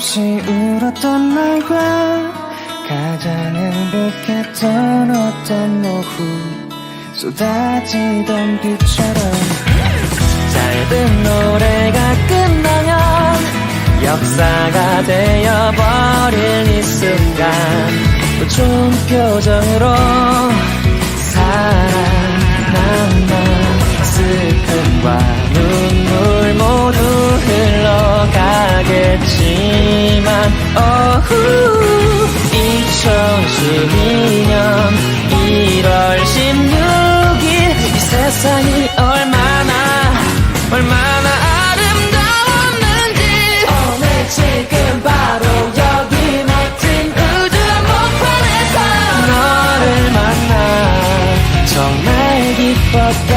없이 울었던 날과 가장 행복했던 어떤 오후 쏟아지던 비처럼 짧은 노래가 끝나면 역사가 되어버릴 이 순간 또 좋은 표정으로 나 슬픔과 눈물 모두 흘러가겠지 만 어후 2012년 1월 16일 이 세상이 얼마나 얼마나 아름다웠는지. 오늘 지금 바로 여기 멋진 우주 한복판에서 너를 만나 정말 기뻤다